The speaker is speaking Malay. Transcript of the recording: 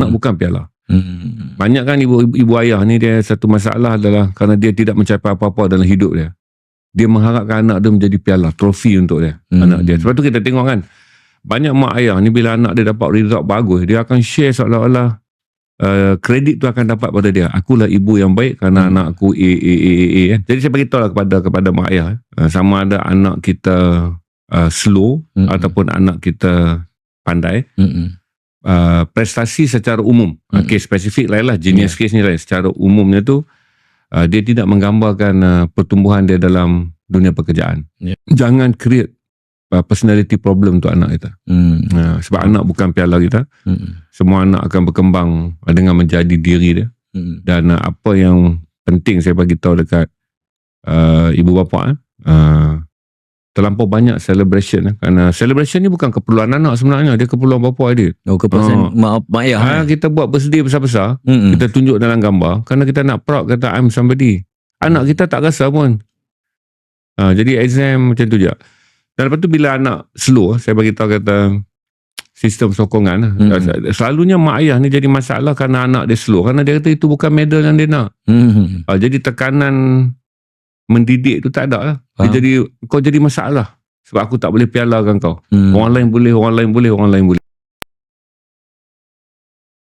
Anak bukan piala. Hmm. Banyak kan ibu, ibu ayah ni dia satu masalah adalah kerana dia tidak mencapai apa-apa dalam hidup dia. Dia mengharapkan anak dia menjadi piala, trofi untuk dia, Hmm. anak dia. Sebab tu kita tengok kan, banyak mak ayah ni bila anak dia dapat result bagus, dia akan share seolah-olah uh, kredit tu akan dapat pada dia. Akulah ibu yang baik kerana Hmm. anak aku A, A, A, A, A. kan. Jadi saya beritahu lah kepada, kepada mak ayah, eh. uh, sama ada anak kita uh, slow Hmm. ataupun anak kita pandai, Hmm. Uh, prestasi secara umum. Mm. Mm. Kes spesifik lain lah. Genius case ni lain. Secara umumnya tu, uh, dia tidak menggambarkan uh, pertumbuhan dia dalam dunia pekerjaan. Yeah. Jangan create uh, personality problem untuk anak kita. Hmm. Uh, sebab anak bukan piala kita. Hmm. Semua anak akan berkembang uh, dengan menjadi diri dia. Hmm. Dan uh, apa yang penting saya bagi tahu dekat uh, ibu bapa eh, uh, terlampau banyak celebration eh. kerana celebration ni bukan keperluan anak sebenarnya dia keperluan bapa dia Oh, kepuasan Oh. mak, mak ayah. Ha, eh? kita buat birthday besar-besar, Hmm. kita tunjuk dalam gambar kerana kita nak proud kata I'm somebody. Anak kita tak rasa pun. Ha, jadi exam macam tu je. Dan lepas tu bila anak slow, saya bagi tahu kata sistem sokongan. Hmm. Selalunya mak ayah ni jadi masalah kerana anak dia slow. Kerana dia kata itu bukan medal yang dia nak. Hmm. Ha, jadi tekanan mendidik tu tak ada lah. Dia Faham. jadi, kau jadi masalah. Sebab aku tak boleh pialakan kau. Hmm. Orang lain boleh, orang lain boleh, orang lain boleh.